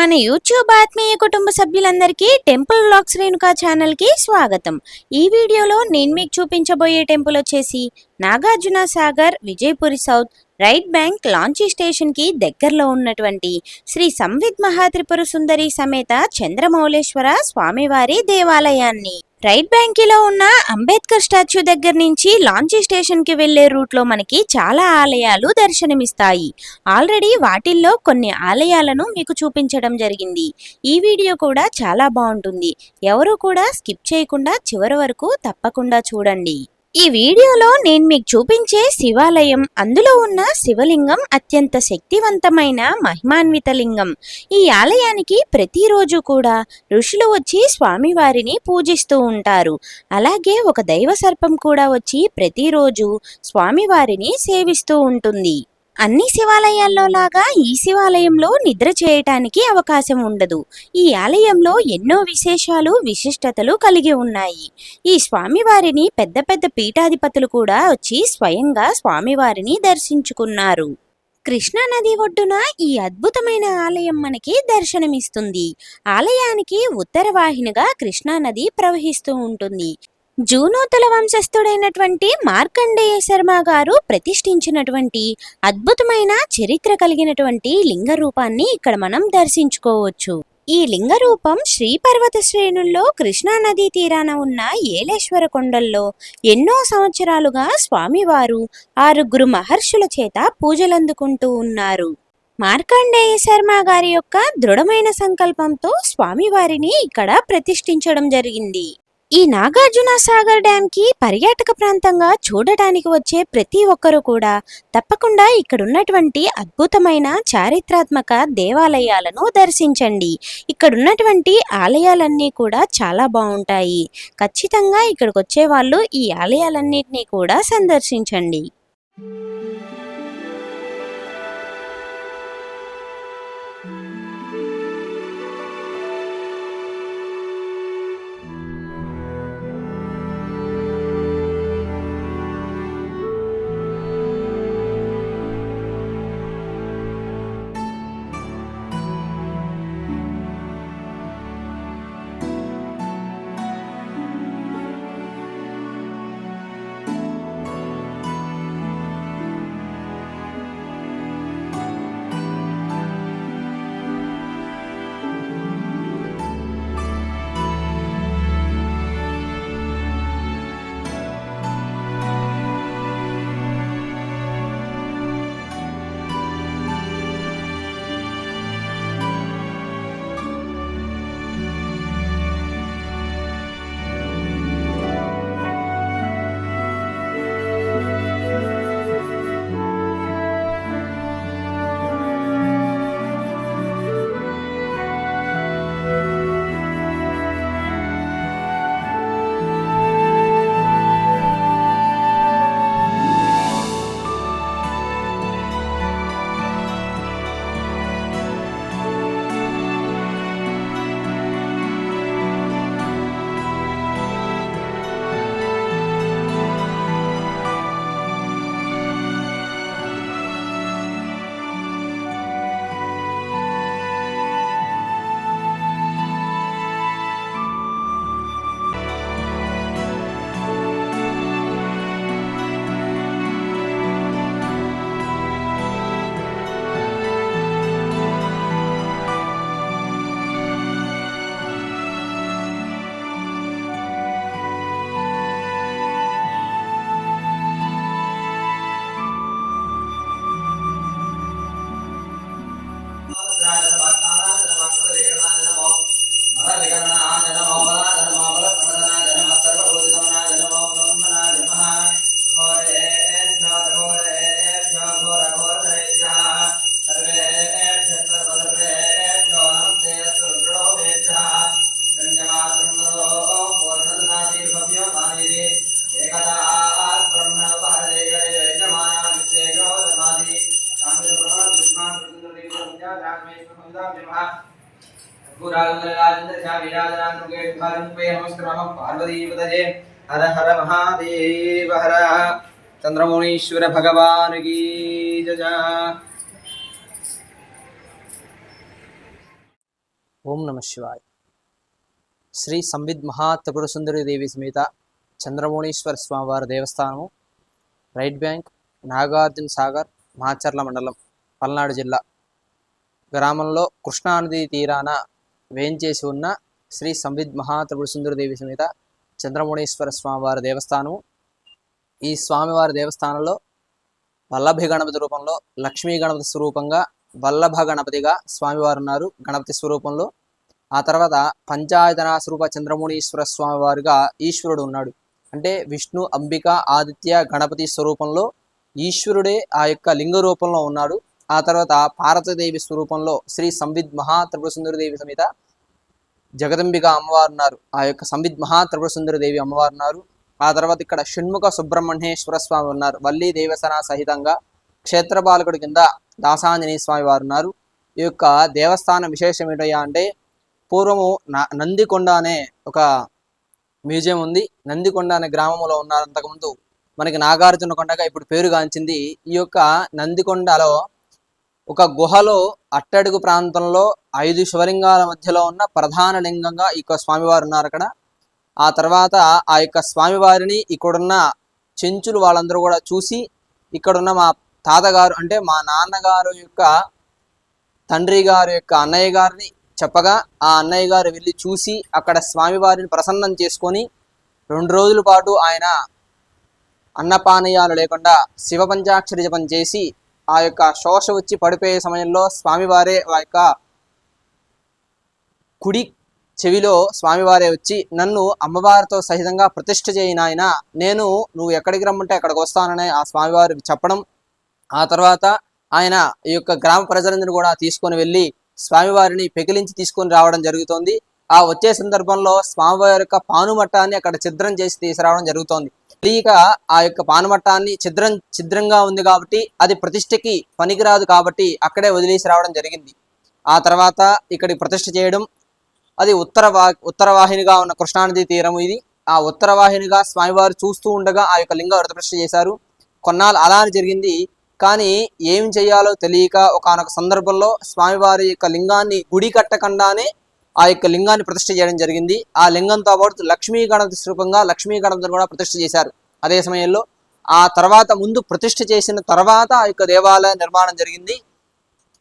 మన యూట్యూబ్ ఆత్మీయ కుటుంబ సభ్యులందరికీ టెంపుల్ వ్లాగ్స్ రేణుకా ఛానల్కి స్వాగతం. ఈ వీడియోలో నేను మీకు చూపించబోయే టెంపుల్ వచ్చేసి Nagarjuna Sagar Vijayapuri south right bank లాంచీ స్టేషన్కి దగ్గరలో ఉన్నటువంటి శ్రీ సంవిత్ మహాత్రిపుర సుందరి సమేత చంద్రమౌళేశ్వర స్వామివారి దేవాలయాన్ని. రైట్ బ్యాంకీలో ఉన్న అంబేద్కర్ స్టాచ్యూ దగ్గర నుంచి లాంచీ స్టేషన్కి వెళ్ళే రూట్లో మనకి చాలా ఆలయాలు దర్శనమిస్తాయి. ఆల్రెడీ వాటిల్లో కొన్ని ఆలయాలను మీకు చూపించడం జరిగింది. ఈ వీడియో కూడా చాలా బాగుంటుంది. ఎవరు కూడా స్కిప్ చేయకుండా చివరి వరకు తప్పకుండా చూడండి. ఈ వీడియోలో నేను మీకు చూపించే శివాలయం. అందులో ఉన్న శివలింగం అత్యంత శక్తివంతమైన మహిమాన్విత లింగం ఈ ఆలయానికి ప్రతిరోజు కూడా ఋషులు వచ్చి స్వామివారిని పూజిస్తూ ఉంటారు. అలాగే ఒక దైవ సర్పం కూడా వచ్చి ప్రతిరోజు స్వామివారిని సేవిస్తూ ఉంటుంది. అన్ని శివాలయాల్లో లాగా ఈ శివాలయంలో నిద్ర చేయటానికి అవకాశం ఉండదు. ఈ ఆలయంలో ఎన్నో విశేషాలు విశిష్టతలు కలిగి ఉన్నాయి. ఈ స్వామివారిని పెద్ద పెద్ద పీఠాధిపతులు కూడా వచ్చి స్వయంగా స్వామివారిని దర్శించుకున్నారు. కృష్ణా నది ఒడ్డున ఈ అద్భుతమైన ఆలయం మనకి దర్శనమిస్తుంది. ఆలయానికి ఉత్తర వాహినిగా కృష్ణా నది ప్రవహిస్తూ ఉంటుంది. జూనోతుల వంశస్థుడైనటువంటి మార్కండేయ శర్మ గారు ప్రతిష్ఠించినటువంటి అద్భుతమైన చరిత్ర కలిగినటువంటి లింగ రూపాన్ని ఇక్కడ మనం దర్శించుకోవచ్చు. ఈ లింగ రూపం శ్రీపర్వత శ్రేణుల్లో కృష్ణా నదీ తీరాన ఉన్న ఏలేశ్వర కొండల్లో ఎన్నో సంవత్సరాలుగా స్వామివారు ఆరుగురు మహర్షుల చేత పూజలందుకుంటూ ఉన్నారు. మార్కండేయ శర్మ గారి యొక్క దృఢమైన సంకల్పంతో స్వామివారిని ఇక్కడ ప్రతిష్ఠించడం జరిగింది. ఈ నాగార్జున సాగర్ డ్యామ్ పర్యాటక ప్రాంతంగా చూడటానికి వచ్చే ప్రతి ఒక్కరూ కూడా తప్పకుండా ఇక్కడ ఉన్నటువంటి అద్భుతమైన చారిత్రాత్మక దేవాలయాలను దర్శించండి. ఇక్కడ ఉన్నటువంటి ఆలయాలన్నీ కూడా చాలా బాగుంటాయి. ఖచ్చితంగా ఇక్కడికి వచ్చే వాళ్ళు ఈ ఆలయాలన్నింటినీ కూడా సందర్శించండి. పార్వతీపతజే హర హర మహాదేవ హర చంద్రమౌళీశ్వర భగవానుకి జయ ఓం నమ శివాయ శ్రీ సంవిద్ మహా త్రిపుర సుందరి దేవి సమేత చంద్రమౌళీశ్వర స్వామివారి దేవస్థానము రైట్ బ్యాంక్ నాగార్జున సాగర్ మాచర్ల మండలం పల్నాడు జిల్లా గ్రామంలో కృష్ణానది తీరాన వేంచేసి ఉన్న శ్రీ సంవిద్ మహా సుందరదేవి దేవి సమేత చంద్రమౌళీశ్వర స్వామివారి దేవస్థానము. ఈ స్వామివారి దేవస్థానంలో వల్లభి గణపతి రూపంలో లక్ష్మీ గణపతి స్వరూపంగా వల్లభ గణపతిగా స్వామివారు ఉన్నారు గణపతి స్వరూపంలో. ఆ తర్వాత పంచాయతన స్వరూప చంద్రమునీశ్వర స్వామివారుగా ఈశ్వరుడు ఉన్నాడు. అంటే విష్ణు అంబిక ఆదిత్య గణపతి స్వరూపంలో ఈశ్వరుడే ఆ యొక్క లింగ రూపంలో ఉన్నాడు. ఆ తర్వాత పార్వతీదేవి స్వరూపంలో శ్రీ సంవిద్ మహా త్రిపుర దేవి సమేత జగదంబిక అమ్మవారు ఉన్నారు. ఆ యొక్క సంవిద్ మహా త్రిపుర సుందరి దేవి అమ్మవారు ఉన్నారు. ఆ తర్వాత ఇక్కడ షణ్ముఖ సుబ్రహ్మణ్యేశ్వర స్వామి ఉన్నారు. వల్లి దేవసన సహితంగా క్షేత్రపాలకుడి కింద దాసాంజనేయ స్వామి వారు ఉన్నారు. ఈ యొక్క దేవస్థాన విశేషం ఏంటయ్యా అంటే పూర్వము నందికొండ అనే ఒక మ్యూజియం ఉంది. నందికొండ అనే గ్రామంలో ఉన్నారు. అంతకుముందు మనకి నాగార్జున కొండగా ఇప్పుడు పేరుగాంచింది ఈ యొక్క నందికొండలో ఒక గుహలో అట్టడుగు ప్రాంతంలో ఐదు శివలింగాల మధ్యలో ఉన్న ప్రధాన లింగంగా ఈ యొక్క స్వామివారు ఉన్నారు అక్కడ. ఆ తర్వాత ఆ యొక్క స్వామివారిని ఇక్కడున్న చెంచులు వాళ్ళందరూ కూడా చూసి ఇక్కడున్న మా తాతగారు అంటే మా నాన్నగారు యొక్క తండ్రి గారు యొక్క అన్నయ్య గారిని చెప్పగా ఆ అన్నయ్య గారు వెళ్ళి చూసి అక్కడ స్వామివారిని ప్రసన్నం చేసుకొని రెండు రోజుల పాటు ఆయన అన్నపానీయాలు లేకుండా శివ పంచాక్షరి జపం చేసి ఆ యొక్క శోష వచ్చి పడిపోయే సమయంలో స్వామివారే ఆ యొక్క కుడి చెవిలో స్వామివారే వచ్చి నన్ను అమ్మవారితో సహితంగా ప్రతిష్ఠ చేయి నాయన. నేను నువ్వు ఎక్కడికి రమ్మంటే అక్కడికి వస్తానని ఆ స్వామివారు చెప్పడం. ఆ తర్వాత ఆయన ఈ యొక్క గ్రామ ప్రజలందరినీ కూడా తీసుకొని వెళ్ళి స్వామివారిని పెకిలించి తీసుకొని రావడం జరుగుతోంది. ఆ వచ్చే సందర్భంలో స్వామివారి యొక్క పానుమట్టాన్ని అక్కడ ఛిద్రం చేసి తీసుకురావడం జరుగుతోంది. తెలియక ఆ యొక్క పానుమట్టాన్ని ఛిద్రం ఛిద్రంగా ఉంది కాబట్టి అది ప్రతిష్టకి పనికిరాదు కాబట్టి అక్కడే వదిలేసి రావడం జరిగింది. ఆ తర్వాత ఇక్కడికి ప్రతిష్ఠ చేయడం అది ఉత్తర వా ఉన్న కృష్ణానది తీరం ఇది. ఆ ఉత్తరవాహినిగా స్వామివారు చూస్తూ ఉండగా ఆ యొక్క లింగ ప్రతిష్ఠ చేశారు. కొన్నాళ్ళు అలానే జరిగింది. కానీ ఏం చేయాలో తెలియక ఒకనొక సందర్భంలో స్వామివారి యొక్క లింగాన్ని గుడి కట్టకుండానే ఆ యొక్క లింగాన్ని ప్రతిష్ఠ చేయడం జరిగింది. ఆ లింగంతో పాటు లక్ష్మీ గణపతి స్వరూపంగా లక్ష్మీ గణపతిని కూడా ప్రతిష్ఠ చేశారు. అదే సమయంలో ఆ తర్వాత ముందు ప్రతిష్ఠ చేసిన తర్వాత ఆ యొక్క దేవాలయ నిర్మాణం జరిగింది.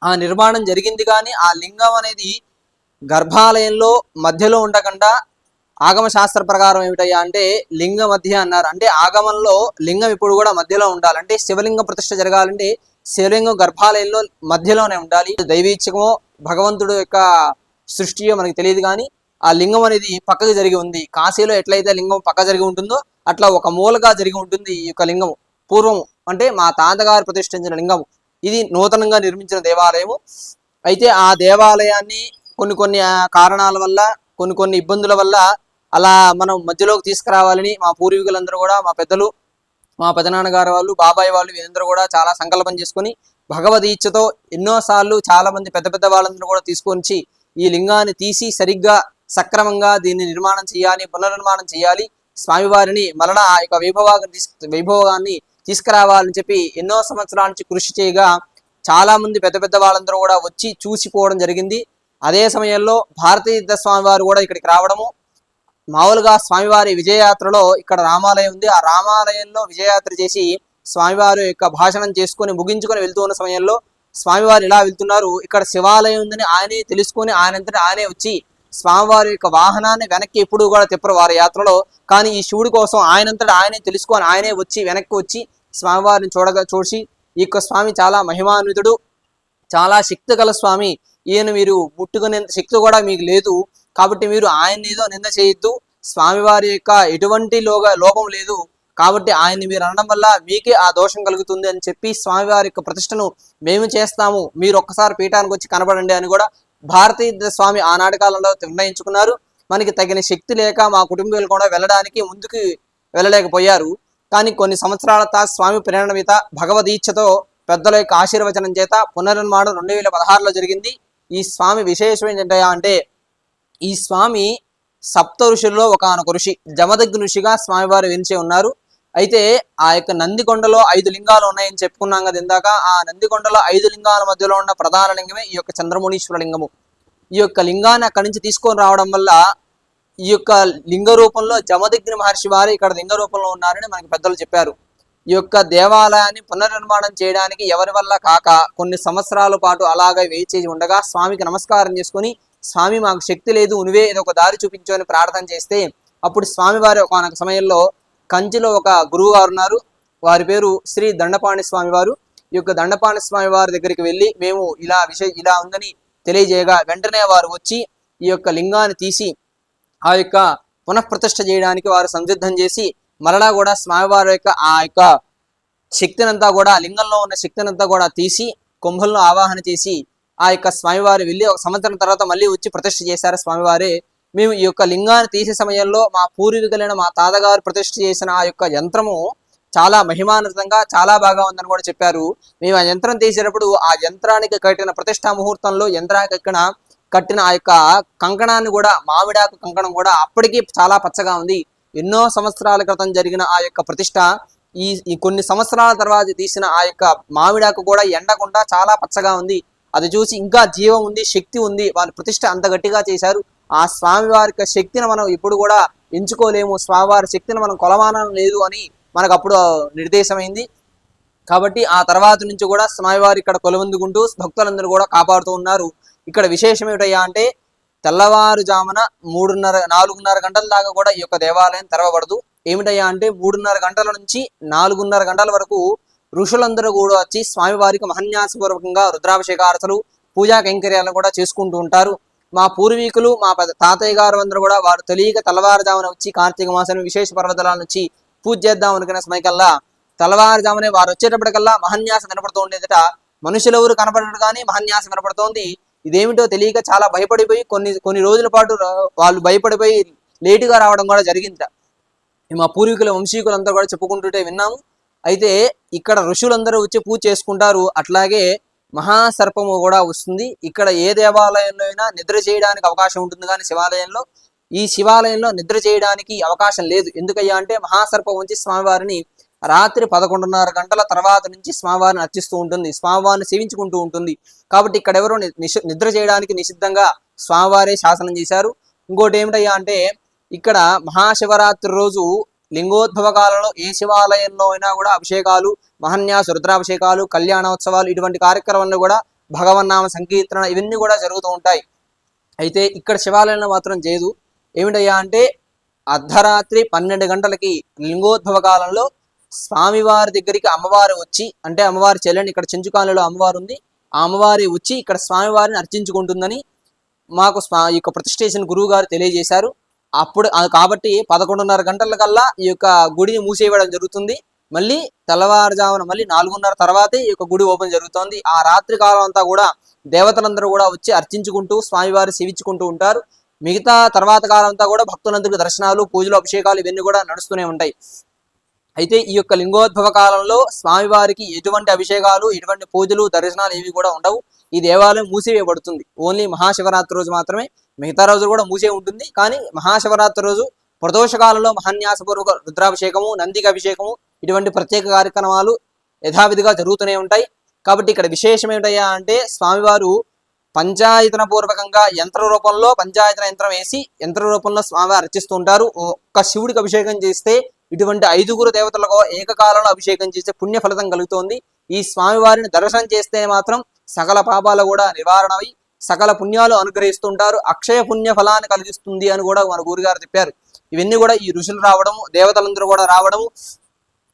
ఆ నిర్మాణం జరిగింది కానీ ఆ లింగం అనేది గర్భాలయంలో మధ్యలో ఉండకుండా ఆగమ శాస్త్ర ప్రకారం ఏమిటయ్యా అంటే లింగ మధ్య అన్నారు. అంటే ఆగమంలో లింగం ఇప్పుడు కూడా మధ్యలో ఉండాలి. అంటే శివలింగ ప్రతిష్ఠ జరగాలంటే శివలింగం గర్భాలయంలో మధ్యలోనే ఉండాలి. దైవీచ్ఛకమో భగవంతుడు యొక్క సృష్టియో మనకి తెలియదు కానీ ఆ లింగం అనేది పక్కకు జరిగి ఉంది. కాశీలో ఎట్లయితే లింగం పక్క జరిగి ఉంటుందో అట్లా ఒక మూలగా జరిగి ఉంటుంది ఈ యొక్క లింగం పూర్వము అంటే మా తాతగారు ప్రతిష్ఠించిన లింగం ఇది నూతనంగా నిర్మించిన దేవాలయము. అయితే ఆ దేవాలయాన్ని కొన్ని కొన్ని కారణాల వల్ల కొన్ని కొన్ని ఇబ్బందుల వల్ల అలా మనం మధ్యలోకి తీసుకురావాలని మా పూర్వీకులందరూ కూడా మా పెద్దలు మా పెదనాన్నగారు వాళ్ళు బాబాయ్ వాళ్ళు వీరందరూ కూడా చాలా సంకల్పం చేసుకొని భగవద్ ఇచ్చతో ఎన్నోసార్లు చాలా మంది పెద్ద పెద్ద వాళ్ళందరూ కూడా తీసుకొని ఈ లింగాన్ని తీసి సరిగ్గా సక్రమంగా దీన్ని నిర్మాణం చేయాలి పునర్నిర్మాణం చేయాలి. స్వామివారిని మరలా ఆ యొక్క వైభవాన్ని తీసు వైభవాన్ని తీసుకురావాలని చెప్పి ఎన్నో సంవత్సరాల నుంచి కృషి చేయగా చాలా మంది పెద్ద పెద్ద వాళ్ళందరూ కూడా వచ్చి చూసిపోవడం జరిగింది. అదే సమయంలో భారతీయ స్వామివారు కూడా ఇక్కడికి రావడము. మామూలుగా స్వామివారి విజయయాత్రలో ఇక్కడ రామాలయం ఉంది. ఆ రామాలయంలో విజయయాత్ర చేసి స్వామివారి యొక్క భాషణం చేసుకొని ముగించుకొని వెళ్తూ ఉన్న సమయంలో స్వామివారు ఇలా వెళ్తున్నారు? ఇక్కడ శివాలయం ఉందని ఆయనే తెలుసుకొని ఆయనంతటా ఆయనే వచ్చి స్వామివారి యొక్క వాహనాన్ని వెనక్కి ఎప్పుడు కూడా తిప్పరు వారి యాత్రలో. కానీ ఈ శివుడి కోసం ఆయనంతటా ఆయనే తెలుసుకొని ఆయనే వచ్చి వెనక్కి వచ్చి స్వామివారిని చూడగా చూసి ఈ యొక్క స్వామి చాలా మహిమాన్వితుడు చాలా శక్తి గల స్వామి. ఈయన మీరు ముట్టుకునేంత శక్తి కూడా మీకు లేదు. కాబట్టి మీరు ఆయన ఏదో నింద చేయొద్దు. స్వామివారి యొక్క ఎటువంటి లోగ లోపం లేదు. కాబట్టి ఆయన్ని మీరు అనడం వల్ల మీకే ఆ దోషం కలుగుతుంది అని చెప్పి స్వామివారి యొక్క ప్రతిష్టను మేము చేస్తాము. మీరు ఒక్కసారి పీఠానికి వచ్చి కనబడండి అని కూడా భారతీయ స్వామి ఆనాటి కాలంలో నిర్ణయించుకున్నారు. మనకి తగిన శక్తి లేక మా కుటుంబీకులు కూడా వెళ్ళడానికి ముందుకు వెళ్ళలేకపోయారు. కానీ కొన్ని సంవత్సరాల తా స్వామి ప్రేరణమిత భగవదీచ్ఛతో పెద్దల యొక్క ఆశీర్వచనం చేత పునర్నిర్మాణం రెండు వేల పదహారులో జరిగింది. ఈ స్వామి విశేషం ఏంటంటే అంటే ఈ స్వామి సప్త ఋషుల్లో ఒకనొక ఋషి జమదగ్ని ఋషిగా స్వామివారు వెలిచే ఉన్నారు. అయితే ఆ యొక్క నందికొండలో ఐదు లింగాలు ఉన్నాయని చెప్పుకున్నాం కదా ఇందాక. ఆ నందికొండలో ఐదు లింగాల మధ్యలో ఉన్న ప్రధాన లింగమే ఈ యొక్క చంద్రమునీశ్వర లింగము. ఈ యొక్క లింగాన్ని అక్కడి నుంచి తీసుకొని రావడం వల్ల ఈ యొక్క లింగ రూపంలో జమదగ్ని మహర్షి వారు ఇక్కడ లింగ రూపంలో ఉన్నారని మనకి పెద్దలు చెప్పారు. ఈ యొక్క దేవాలయాన్ని పునర్నిర్మాణం చేయడానికి ఎవరి వల్ల కాక కొన్ని సంవత్సరాల పాటు అలాగే వేచి ఉండగా స్వామికి నమస్కారం చేసుకుని స్వామి మాకు శక్తి లేదు నువ్వే ఏదో ఒక దారి చూపించు అని ప్రార్థన చేస్తే అప్పుడు స్వామివారి ఒక సమయంలో కంచిలో ఒక గురువు గారు ఉన్నారు. వారి పేరు శ్రీ దండపాణి స్వామి వారు. ఈ యొక్క దండపాణి స్వామి వారి దగ్గరికి వెళ్ళి మేము ఇలా విషయం ఇలా ఉందని తెలియజేయగా వెంటనే వారు వచ్చి ఈ యొక్క లింగాన్ని తీసి ఆ యొక్క పునఃప్రతిష్ఠ చేయడానికి వారు సంసిద్ధం చేసి మరలా కూడా స్వామివారి యొక్క ఆ యొక్క శక్తినంతా కూడా లింగంలో ఉన్న శక్తినంతా కూడా తీసి కుంభంలో ఆవాహన చేసి ఆ యొక్క స్వామివారి వెళ్ళి ఒక సంవత్సరం తర్వాత మళ్ళీ వచ్చి ప్రతిష్ఠ చేశారు స్వామివారే. మేము ఈ యొక్క లింగాన్ని తీసే సమయంలో మా పూర్వీకులైన మా తాతగారు ప్రతిష్ఠ చేసిన ఆ యొక్క యంత్రము చాలా మహిమాన్వితంగా చాలా బాగా ఉందని కూడా చెప్పారు. మేము ఆ యంత్రం తీసేటప్పుడు ఆ యంత్రానికి కట్టిన ప్రతిష్టా ముహూర్తంలో యంత్రానికి కట్టిన కట్టిన ఆ యొక్క కంకణాన్ని కూడా మామిడాకు కంకణం కూడా అప్పటికి చాలా పచ్చగా ఉంది. ఎన్నో సంవత్సరాల క్రితం జరిగిన ఆ యొక్క ప్రతిష్ట ఈ ఈ కొన్ని సంవత్సరాల తర్వాత తీసిన ఆ యొక్క మామిడాకు కూడా ఎండకుండా చాలా పచ్చగా ఉంది. అది చూసి ఇంకా జీవం ఉంది శక్తి ఉంది. వారి ప్రతిష్ట అంత గట్టిగా చేశారు. ఆ స్వామివారి యొక్క శక్తిని మనం ఇప్పుడు కూడా ఎంచుకోలేము. స్వామివారి శక్తిని మనం కొలమానం లేదు అని మనకు అప్పుడు నిర్దేశమైంది. కాబట్టి ఆ తర్వాత నుంచి కూడా స్వామివారు ఇక్కడ కొలవందుకుంటూ భక్తులందరూ కూడా కాపాడుతూ ఉన్నారు. ఇక్కడ విశేషం ఏమిటయ్యా అంటే తెల్లవారుజామున మూడున్నర నాలుగున్నర గంటల దాకా కూడా ఈ యొక్క దేవాలయం తెరవబడదు. ఏమిటయ్యా అంటే మూడున్నర గంటల నుంచి నాలుగున్నర గంటల వరకు ఋషులందరూ కూడా వచ్చి స్వామివారికి మహన్యాసపూర్వకంగా రుద్రాభిషేకారతలు పూజా కైంకర్యాలను కూడా చేసుకుంటూ ఉంటారు. మా పూర్వీకులు మా తాతయ్య గారు అందరూ కూడా వారు తెలియక తెల్లవారుజామున వచ్చి కార్తీక మాసం విశేష పర్వతాల నుంచి పూజ చేద్దాం అనుకునే సమయకల్లా తెల్లవారుజామునే వారు వచ్చేటప్పటికల్లా మహన్యాసం వినపడుతూ ఉండేదట. మనుషులెవరు కనపడరు కానీ మహన్యాసం వినపడుతోంది ఇదేమిటో తెలియక చాలా భయపడిపోయి కొన్ని కొన్ని రోజుల పాటు వాళ్ళు భయపడిపోయి లేటుగా రావడం కూడా జరిగిందట. మా పూర్వీకుల వంశీకులంతా కూడా చెప్పుకుంటుంటే విన్నాము. అయితే ఇక్కడ ఋషులందరూ వచ్చి పూజ చేసుకుంటారు. అట్లాగే మహాసర్పము కూడా వస్తుంది. ఇక్కడ ఏ దేవాలయంలో అయినా నిద్ర చేయడానికి అవకాశం ఉంటుంది కానీ శివాలయంలో ఈ శివాలయంలో నిద్ర చేయడానికి అవకాశం లేదు. ఎందుకయ్యా అంటే మహాసర్పం వచ్చి స్వామివారిని రాత్రి పదకొండున్నర గంటల తర్వాత నుంచి స్వామివారిని అర్చిస్తూ ఉంటుంది. స్వామివారిని సేవించుకుంటూ ఉంటుంది. కాబట్టి ఇక్కడ ఎవరు నిద్ర చేయడానికి నిషిద్ధంగా స్వామివారే శాసనం చేశారు. ఇంకోటి ఏమిటయ్యా అంటే ఇక్కడ మహాశివరాత్రి రోజు లింగోద్భవ కాలంలో ఏ శివాలయంలో అయినా కూడా అభిషేకాలు మహన్యాస రుద్రాభిషేకాలు కళ్యాణోత్సవాలు ఇటువంటి కార్యక్రమాలు కూడా భగవన్నామ సంకీర్తన ఇవన్నీ కూడా జరుగుతూ ఉంటాయి. అయితే ఇక్కడ శివాలయంలో మాత్రం చేయదు. ఏమిటయ్యా అంటే అర్ధరాత్రి పన్నెండు గంటలకి లింగోద్భవ కాలంలో స్వామివారి దగ్గరికి అమ్మవారు వచ్చి అంటే అమ్మవారి చెల్లెని ఇక్కడ చెంచుకాలలో అమ్మవారు ఉంది. ఆ అమ్మవారి వచ్చి ఇక్కడ స్వామివారిని అర్చించుకుంటుందని మాకు స్వా యొక్క ప్రతిష్ఠేషన్ గురువు గారు తెలియజేశారు. అప్పుడు కాబట్టి పదకొండున్నర గంటల కల్లా ఈ యొక్క గుడిని మూసేయడం జరుగుతుంది. మళ్ళీ తెల్లవారుజామున మళ్ళీ నాలుగున్నర తర్వాతే ఈ యొక్క గుడి ఓపెన్ జరుగుతోంది. ఆ రాత్రి కాలం అంతా కూడా దేవతలందరూ కూడా వచ్చి అర్చించుకుంటూ స్వామివారు సేవించుకుంటూ ఉంటారు. మిగతా తర్వాత కాలం అంతా కూడా భక్తులందరికీ దర్శనాలు పూజలు అభిషేకాలు ఇవన్నీ కూడా నడుస్తూనే ఉంటాయి. అయితే ఈ యొక్క లింగోద్భవ కాలంలో స్వామివారికి ఎటువంటి అభిషేకాలు ఎటువంటి పూజలు దర్శనాలు ఏవి కూడా ఉండవు. ఈ దేవాలయం మూసివేయబడుతుంది. ఓన్లీ మహాశివరాత్రి రోజు మాత్రమే. మిగతా రోజు కూడా మూసే ఉంటుంది. కానీ మహాశివరాత్రి రోజు ప్రదోషకాలంలో మహాన్యాసపూర్వక రుద్రాభిషేకము నందికి అభిషేకము ఇటువంటి ప్రత్యేక కార్యక్రమాలు యథావిధిగా జరుగుతూనే ఉంటాయి. కాబట్టి ఇక్కడ విశేషం ఏమిటయ్యా అంటే స్వామివారు పంచాయతన పూర్వకంగా యంత్ర రూపంలో పంచాయతన యంత్రం వేసి యంత్ర రూపంలో స్వామివారు అర్చిస్తూ ఉంటారు. ఒక్క శివుడికి అభిషేకం చేస్తే ఇటువంటి ఐదుగురు దేవతలకు ఏకకాలంలో అభిషేకం చేస్తే పుణ్య ఫలితం కలుగుతోంది. ఈ స్వామివారిని దర్శనం చేస్తే మాత్రం సకల పాపాలు కూడా నివారణమై సకల పుణ్యాలు అనుగ్రహిస్తుంటారు అక్షయ పుణ్య ఫలాన్ని కలిగిస్తుంది అని కూడా మన గురుగారు చెప్పారు. ఇవన్నీ కూడా ఈ ఋషులు రావడము దేవతలందరూ కూడా రావడము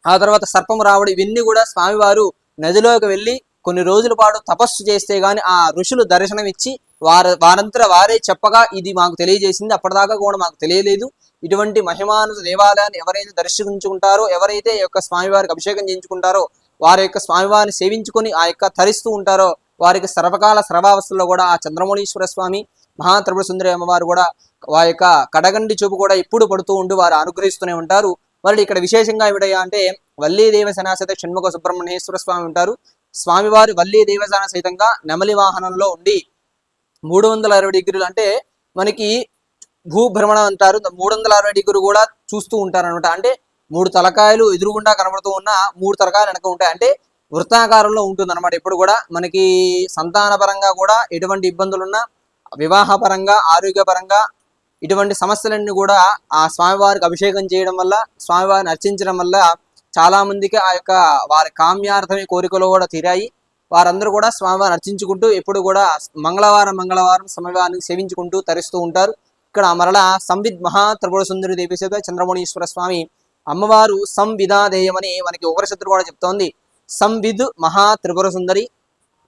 ఆ తర్వాత సర్పం రావడం ఇవన్నీ కూడా స్వామివారు నదిలోకి వెళ్ళి కొన్ని రోజుల పాటు తపస్సు చేస్తే గాని ఆ ఋషులు దర్శనం ఇచ్చి వారు వారంతా వారే చెప్పగా ఇది మాకు తెలియజేసింది. అప్పటిదాకా కూడా మాకు తెలియలేదు. ఇటువంటి మహిమాను దేవాలయాన్ని ఎవరైతే దర్శించుకుంటారో ఎవరైతే ఈ యొక్క స్వామివారికి అభిషేకం చేయించుకుంటారో వారి యొక్క స్వామివారిని సేవించుకొని ఆ యొక్క తరిస్తూ ఉంటారో వారికి సర్వకాల సర్వావస్థల్లో కూడా ఆ చంద్రమౌళీశ్వర స్వామి మహాత్రిపుర సుందరి అమ్మవారు కూడా వారి యొక్క కడగండి చూపు కూడా ఎప్పుడు పడుతూ ఉండి వారు అనుగ్రహిస్తూనే ఉంటారు. మరి ఇక్కడ విశేషంగా ఏమిటయ్యా అంటే వల్లీ దేవసేన షణ్ముఖ సుబ్రహ్మణ్యేశ్వర స్వామి ఉంటారు. స్వామివారు వల్లీ దేవసాన సహితంగా నెమలి వాహనంలో ఉండి మూడు వందల అరవై డిగ్రీలు అంటే మనకి భూభ్రమణం అంటారు. మూడు వందల అరవై డిగ్రీ కూడా చూస్తూ ఉంటారు అనమాట అంటే మూడు తలకాయలు ఎదురుగుండా కనబడుతూ ఉన్న మూడు తలకాయలు వెనక ఉంటాయి. అంటే వృత్తాకారంలో ఉంటుంది అనమాట ఇప్పుడు కూడా మనకి సంతానపరంగా కూడా ఎటువంటి ఇబ్బందులున్నా వివాహపరంగా ఆరోగ్యపరంగా ఇటువంటి సమస్యలన్నీ కూడా ఆ స్వామివారికి అభిషేకం చేయడం వల్ల స్వామివారిని అర్చించడం వల్ల చాలా మందికి ఆ యొక్క వారి కామ్యార్థమే కోరికలు కూడా తీరాయి. వారందరూ కూడా స్వామివారిని అర్చించుకుంటూ ఎప్పుడు కూడా మంగళవారం మంగళవారం స్వామివారిని సేవించుకుంటూ తరిస్తూ ఉంటారు. ఇక్కడ మరలా సంవిద్ మహాత్రిపుర సుందరి దేవి చేత చంద్రమౌళీశ్వర స్వామి అమ్మవారు సంవిధాదేయమని మనకి ఉపనిషత్తులు కూడా చెప్తోంది. సంవిద్ మహా త్రిపుర సుందరి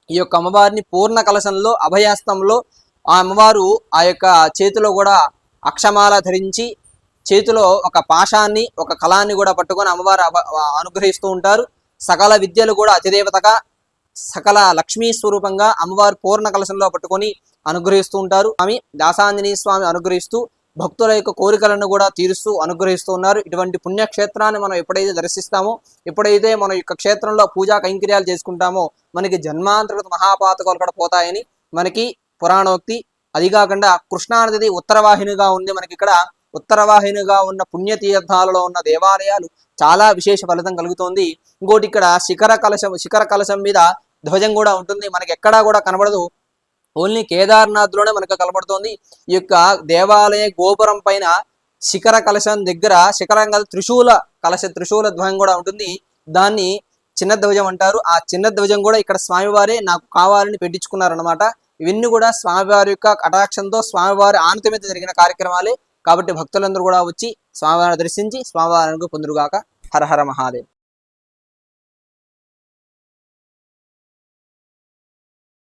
ఈ యొక్క అమ్మవారిని పూర్ణ కలశంలో అభయాస్తంలో ఆ అమ్మవారు ఆ యొక్క చేతిలో కూడా అక్షమాల ధరించి చేతిలో ఒక పాశాన్ని ఒక కళాన్ని కూడా పట్టుకొని అమ్మవారు అభ- అనుగ్రహిస్తూ ఉంటారు. సకల విద్యలు కూడా అతిదేవతగా సకల లక్ష్మీ స్వరూపంగా అమ్మవారు పూర్ణ కలశంలో పట్టుకొని అనుగ్రహిస్తూ ఉంటారు. స్వామి దాసాంజనేయ స్వామి అనుగ్రహిస్తూ భక్తుల యొక్క కోరికలను కూడా తీరుస్తూ అనుగ్రహిస్తూ ఉన్నారు. ఇటువంటి పుణ్యక్షేత్రాన్ని మనం ఎప్పుడైతే దర్శిస్తామో ఎప్పుడైతే మన యొక్క క్షేత్రంలో పూజా కైంకర్యాలు చేసుకుంటామో మనకి జన్మాంతర్గత మహాపాతకాలు కూడా పోతాయని మనకి పురాణోక్తి. అది కాకుండా కృష్ణానది ఉత్తరవాహినిగా ఉంది మనకి ఇక్కడ ఉత్తరవాహినిగా ఉన్న పుణ్యతీర్థాలలో ఉన్న దేవాలయాలు చాలా విశేష ఫలితం కలుగుతోంది. ఇంకోటి ఇక్కడ శిఖర కలశం శిఖర కలశం మీద ధ్వజం కూడా ఉంటుంది. మనకి ఎక్కడా కూడా కనబడదు. ఓన్లీ కేదార్నాథ్లోనే మనకు కనబడుతోంది. ఈ యొక్క దేవాలయ గోపురం పైన శిఖర కలశం దగ్గర శిఖరం కాదు త్రిశూల కలశ త్రిశూల ధ్వజం కూడా ఉంటుంది. దాన్ని చిన్న ధ్వజం అంటారు. ఆ చిన్న ధ్వజం కూడా ఇక్కడ స్వామివారే నాకు కావాలని పెట్టించుకున్నారనమాట ఇవన్నీ కూడా స్వామివారి యొక్క కటాక్షంతో స్వామివారి ఆనతి మీద జరిగిన కార్యక్రమాలే. కాబట్టి భక్తులందరూ కూడా వచ్చి స్వామివారిని దర్శించి స్వామివారికి పొందురుగాక. హర హర మహాదేవ్.